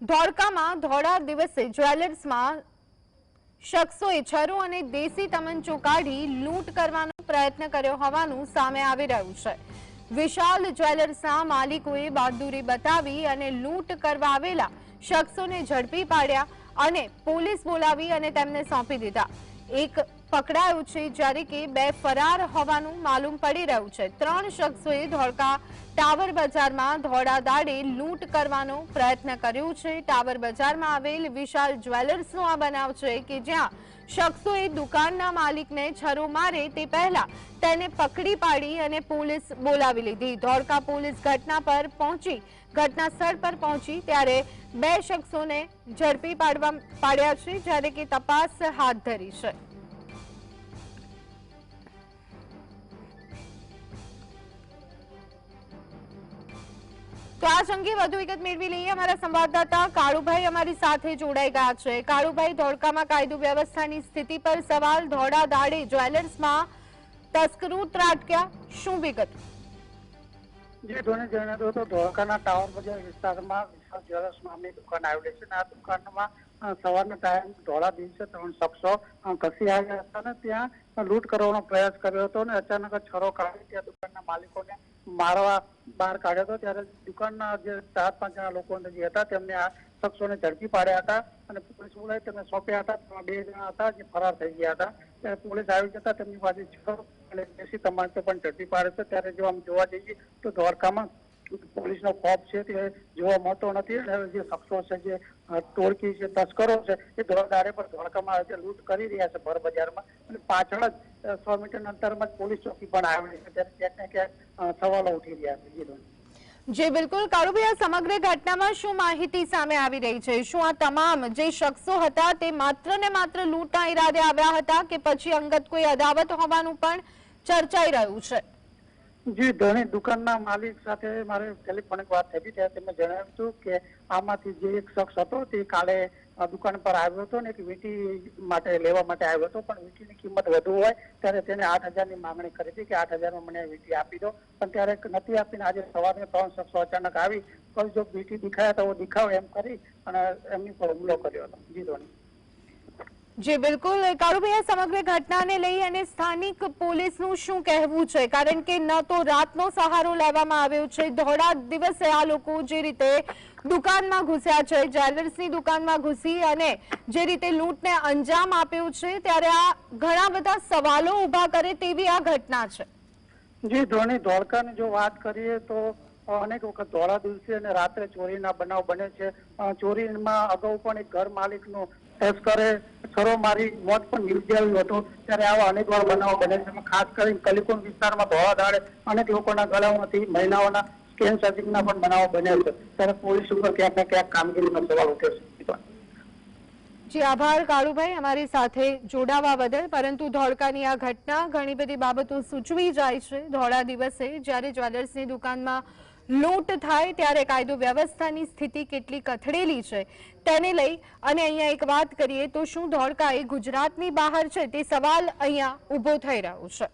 ધોળકામાં ધોળા દિવસે જ્વેલર્સમાં શખ્સોએ છરો અને દેશી તમંચો કાઢી લૂંટ કરવાનો પ્રયત્ન કર્યો હોવાનું સામે આવી રહ્યું છે. વિશાલ જ્વેલર્સના માલિકોએ બહાદુરી બતાવી અને લૂંટ કરવા આવેલા શખ્સોને ઝડપી પાડ્યા અને પોલીસ બોલાવી અને તેમને સોંપી દીધા. એક પકડાયું છે જ્યારે કે બે ફરાર હોવાનું માલુમ પડી રહ્યું છે. ત્રણ શખ્સોએ ધોળકા ટાવર બજારમાં ધોળા દાડે લૂંટ કરવાનો પ્રયત્ન કર્યો છે. ટાવર બજારમાં આવેલ વિશાલ જ્વેલર્સનો આ બનાવ છે કે જ્યાં શખ્સોએ દુકાનના માલિકને છરો મારે તે પહેલા તેને પકડી પાડી અને પોલીસ બોલાવી લીધી. ધોળકા પોલીસ ઘટના પર પહોંચી, ઘટના સ્થળ પર પહોંચી ત્યારે બે શખ્સોને ઝડપી પાડવા પાડ્યા છે જ્યારે કે તપાસ હાથ ધરી છે. તો આ અંગે વધુ વિગત મેળવી લઈએ. અમારા સંવાદદાતા કાળુભાઈ અમારી સાથે જોડાઈ ગયા છે. કાળુભાઈ, ધોળકામાં કાયદો વ્યવસ્થાની સ્થિતિ પર સવાલ, ધોળા દાડે, જ્વેલર્સમાં તસ્કરો ત્રાટક્યા શું વિગત? જે, ધોની જણાવ્યું હતું, ધોળકાના ટાવર બજાર વિસ્તારમાં વિશાલ જ્વેલર્સ નામની દુકાન આવેલી છે આ દુકાનમાં સવારના ટાઈમ ધોળા દિવસે ત્રણ શખ્સો ઘસી આવ્યા હતા અને ત્યાં લૂંટ કરવાનો પ્રયાસ કર્યો હતો અને અચાનક છરો કાઢી ત્યાં દુકાનના માલિકોને મારવા બહાર કાઢ્યો હતો ત્યારે દુકાનના જે ચાર પાંચ જણા લોકો જે હતા તેમને આ શખ્સોને ઝડપી પાડ્યા હતા અને પોલીસ બોલાવી તેમને સોંપ્યા હતા. બે જણા હતા જે ફરાર થઈ ગયા હતા. ત્યારે પોલીસ આવી જતા તેમની પાસે છ અને દેશી તમાચો પણ ઝડપી પાડે છે. ત્યારે જો આમ જોવા જઈએ તો દ્વારકામાં પોલીસનો ખોફ છે તે જોવા મળતો નથી અને જે શખ્સો છે, જે ટોળકી છે, તસ્કરો છે, એ ધોળદારે પર ધોળકામાં છે લૂંટ કરી રહ્યા છે ભર બજારમાં અને પાછળ જ સો મીટર અંતરમાં જ પોલીસ ચોકી પણ આવેલી છે. ત્યારે ક્યાંક ક્યાંક સવાલો ઉઠી રહ્યા છે. જે બિલકુલ. કાળુભાઈ આ સમગ્ર ઘટનામાં શું માહિતી સામે આવી રહી છે? શું આ તમામ જે શખ્સો હતા તે માત્ર ને માત્ર લૂંટના ઈરાદે આવ્યા હતા કે પછી અંગત કોઈ અદાવત હોવાનું પણ ચર્ચાઈ રહ્યું છે? જી ધોની દુકાનના માલિક સાથે મારે ટેલિફોનિક વાત થઈ હતી તેમણે જણાવ્યું હતું કે આમાંથી જે એક શખ્સ હતો તે કાલે દુકાન પર આવ્યો હતો ને એક વીંટી માટે લેવા માટે આવ્યો હતો, પણ વીંટીની કિંમત વધુ હોય ત્યારે તેને આઠ હજારની માંગણી કરી હતી કે આઠ હજારમાં મને વીંટી આપી દો. પણ ત્યારે નથી આપીને આજે સવારે ત્રણ શખ્સો અચાનક આવી પણ જો વીંટી દેખાયા તો દેખાવ એમ કરી અને એમની પર હુમલો કર્યો હતો. જી ધોની. જે, બિલકુલ. કાળુભાઈ સમગ્ર ઘટનાને લઈ અને સ્થાનિક પોલીસનું શું કહેવું છે? કારણ કે ન તો રાતનો સહારો લેવામાં આવ્યો છે. ધોળા દિવસે આ લોકો જે રીતે દુકાનમાં ઘૂસ્યા છે, જ્વેલર્સની દુકાનમાં ઘૂસી અને જે રીતે લૂંટને અંજામ આપ્યું છે, ત્યારે આ ઘણા બધા સવાલો ઊભા કરે તેવી આ ઘટના છે. જી, ધોની ધોળકાની જો વાત કરીએ તો અનેક વખત ધોળા દિવસે અને રાત્રે ચોરીના બનાવ બને છે. ચોરીમાં અગાઉ પણ એક ઘર માલિકનો તસ્કરે છરો મારી મોત પણ નિપજાવ્યું હતું. ત્યારે આવા અનેક વાર બનાવો બને છે. ખાસ કરીને કલિકોન વિસ્તારમાં ધોળા દાડે અનેક લોકોના ગળામાંથી મહિલાઓના સ્કેન સર્જિંગના પણ બનાવો બન્યા છે. ત્યારે પોલીસ ઉપર ક્યાંક ને ક્યાંક કામગીરીનો સવાલ ઉઠે છે. જી, આભાર કાળુભાઈ અમારી સાથે જોડાવા બદલ. પરંતુ ધોળકાની આ ઘટના ઘણી બધી બાબતો સૂચવી જાય છે. ધોળા દિવસે જ્યારે જ્વેલર્સની દુકાનમાં લૂંટ થાય ત્યારે કાયદો વ્યવસ્થાની સ્થિતિ કેટલી કથળેલી છે તેને લઈ અને અહીંયા એક વાત કરીએ તો શું ધોળકા એ ગુજરાતની બહાર છે તે સવાલ અહીંયા ઊભો થઈ રહ્યો છે.